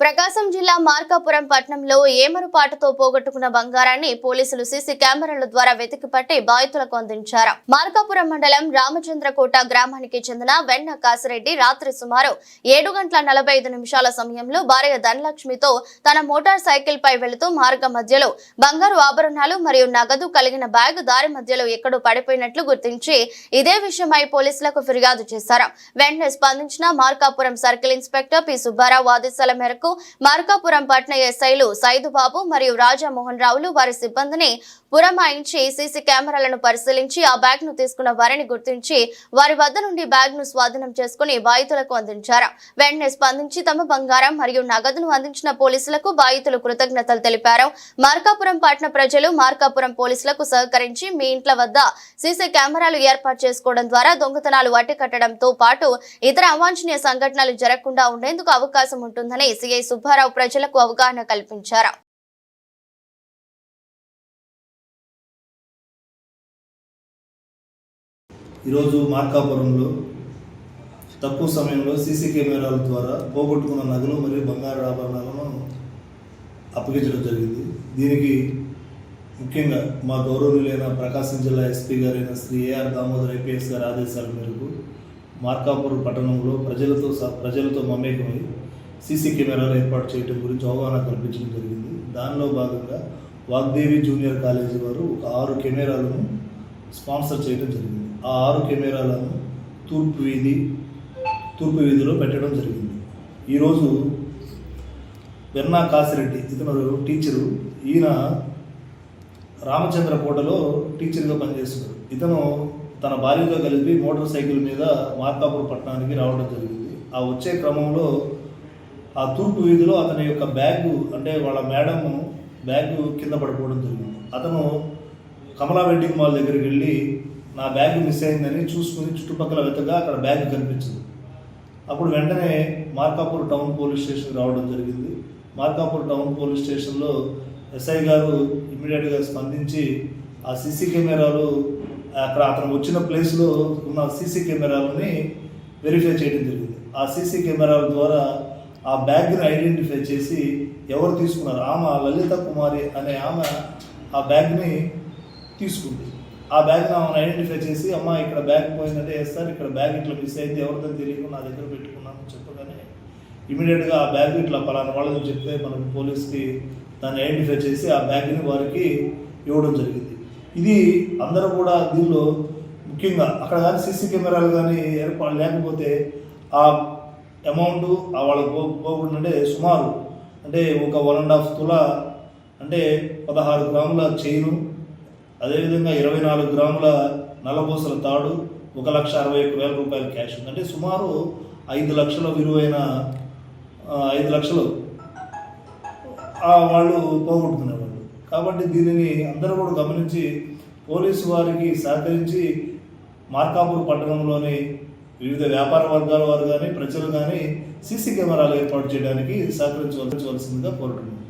ప్రకాశం జిల్లా మార్కాపురం పట్టణంలో ఏమరుపాటుతో పోగొట్టుకున్న బంగారాన్ని పోలీసులు సీసీ కెమెరాల ద్వారా వెతికి పట్టి బాధితులకు అందించారు. మార్కాపురం మండలం రామచంద్రకోట గ్రామానికి చెందిన వెన్న కాసిరెడ్డి రాత్రి సుమారు ఏడు గంటల నలభై ఐదు నిమిషాల సమయంలో భార్య ధనలక్ష్మితో తన మోటార్ సైకిల్ పై వెళుతూ మార్గ మధ్యలో బంగారు ఆభరణాలు మరియు నగదు కలిగిన బ్యాగ్ దారి మధ్యలో ఎక్కడో పడిపోయినట్లు గుర్తించి ఇదే విషయమై పోలీసులకు ఫిర్యాదు చేశారు. వెంటనే స్పందించిన Markapuram circle inspector P Subbarao ఆదేశాల మేరకు మార్కాపురం పట్న ఎస్ఐలు సైదుబాబు మరియు రాజామోహన్ రావులు వారి సిబ్బందిని పురమాయించి సీసీ కెమెరాలను పరిశీలించి ఆ బ్యాగ్ను తీసుకున్న వారిని గుర్తించి వారి వద్ద నుండి బ్యాగ్ను స్వాధీనం చేసుకుని బాధితులకు అందించారు. వెంటనే స్పందించి తమ బంగారం మరియు నగదును అందించిన పోలీసులకు బాధితులు కృతజ్ఞతలు తెలిపారు. మార్కాపురం పట్టణ ప్రజలు మార్కాపురం పోలీసులకు సహకరించి మీ ఇంట్ల వద్ద సీసీ కెమెరాలు ఏర్పాటు చేసుకోవడం ద్వారా దొంగతనాలు కట్టడంతో పాటు ఇతర అవాంఛనీయ సంఘటనలు జరగకుండా ఉండేందుకు అవకాశం ఉంటుందని సిఐ సుబ్బారావు ప్రజలకు అవగాహన కల్పించారు. ఈరోజు మార్కాపురంలో తక్కువ సమయంలో సీసీ కెమెరాల ద్వారా పోగొట్టుకున్న నగలు మరియు బంగారు ఆభరణాలను అప్పగించడం జరిగింది. దీనికి ముఖ్యంగా మా గౌరవనీయులైన ప్రకాశం జిల్లా ఎస్పీ గారైన శ్రీ ఏఆర్ దామోదర్ ఐపీఎస్ గారి ఆదేశాల మేరకు మార్కాపురం పట్టణంలో ప్రజలతో స- ప్రజలతో మమేకమై సీసీ కెమెరాలు ఏర్పాటు చేయడం గురించి అవగాహన కల్పించడం జరిగింది. దానిలో భాగంగా వాగ్దేవి జూనియర్ కాలేజీ వారు ఒక ఆరు కెమెరాలను స్పాన్సర్ చేయడం జరిగింది. ఆ ఆరు కెమెరాలను తూర్పు వీధి తూర్పు వీధిలో పెట్టడం జరిగింది. ఈరోజు వెన్నా కాసిరెడ్డి ఇతను టీచరు ఈయన రామచంద్ర కోటలో టీచర్గా పనిచేస్తున్నాడు. ఇతను తన భార్యతో కలిపి మోటార్ సైకిల్ మీద మార్కాపూర్ పట్టణానికి రావడం జరిగింది. ఆ వచ్చే క్రమంలో ఆ తూర్పు వీధిలో అతని యొక్క బ్యాగు అంటే వాళ్ళ మేడం బ్యాగు కింద పడిపోవడం జరిగింది. అతను కమలా వెడ్డింగ్ మాల్ దగ్గరికి వెళ్ళి నా బ్యాగ్ మిస్ అయిందని చూసుకుని చుట్టుపక్కల వెతగా అక్కడ బ్యాగ్ కనిపించింది. అప్పుడు వెంటనే మార్కాపూర్ టౌన్ పోలీస్ స్టేషన్ రావడం జరిగింది. మార్కాపూర్ టౌన్ పోలీస్ స్టేషన్లో ఎస్ఐ గారు ఇమీడియట్గా స్పందించి ఆ సీసీ కెమెరాలు అక్కడ అతను వచ్చిన ప్లేస్లో ఉన్న సీసీ కెమెరాలని వెరిఫై చేయడం జరిగింది. ఆ సీసీ కెమెరాల ద్వారా ఆ బ్యాగ్ని ఐడెంటిఫై చేసి ఎవరు తీసుకున్నారు? ఆమె లలిత కుమారి అనే ఆమె ఆ బ్యాగ్ని తీసుకుంది. ఆ బ్యాగ్ని ఆమెను ఐడెంటిఫై చేసి అమ్మ ఇక్కడ బ్యాగ్ పోయిందంటే వేస్తారు సార్ ఇక్కడ బ్యాగ్ ఇట్లా మిస్ అయింది ఎవరితో తెలియకుండా నా దగ్గర పెట్టుకున్నాను చెప్పగానే ఇమీడియట్గా ఆ బ్యాగ్ ఇట్లా పలానా వాళ్ళని చెప్తే మనం పోలీస్కి దాన్ని ఐడెంటిఫై చేసి ఆ బ్యాగ్ని వారికి ఇవ్వడం జరిగింది. ఇది అందరూ కూడా దీనిలో ముఖ్యంగా అక్కడ కానీ సీసీ కెమెరాలు కానీ ఏర్పాటు లేకపోతే ఆ అమౌంట్ ఆ వాళ్ళకి పో పోకుండా సుమారు అంటే ఒక వన్ అండ్ హాఫ్ తుల అంటే పదహారు గ్రాముల చైను అదేవిధంగా ఇరవై నాలుగు గ్రాముల నల్లబూసల తాడు ఒక లక్ష అరవై ఒక్క వేల రూపాయల క్యాష్ ఉంది. అంటే సుమారు ఐదు లక్షల విలువైన ఐదు లక్షలు ఆ, వాళ్ళు పోగొట్టుకునేవాళ్ళు. కాబట్టి దీనిని అందరూ కూడా గమనించి పోలీసు వారికి సహకరించి మార్కాపూర్ పట్టణంలోని వివిధ వ్యాపార వర్గాల వారు కానీ ప్రజలు కానీ సీసీ కెమెరాలు ఏర్పాటు చేయడానికి సహకరించవలసిందిగా కోరుతున్నాను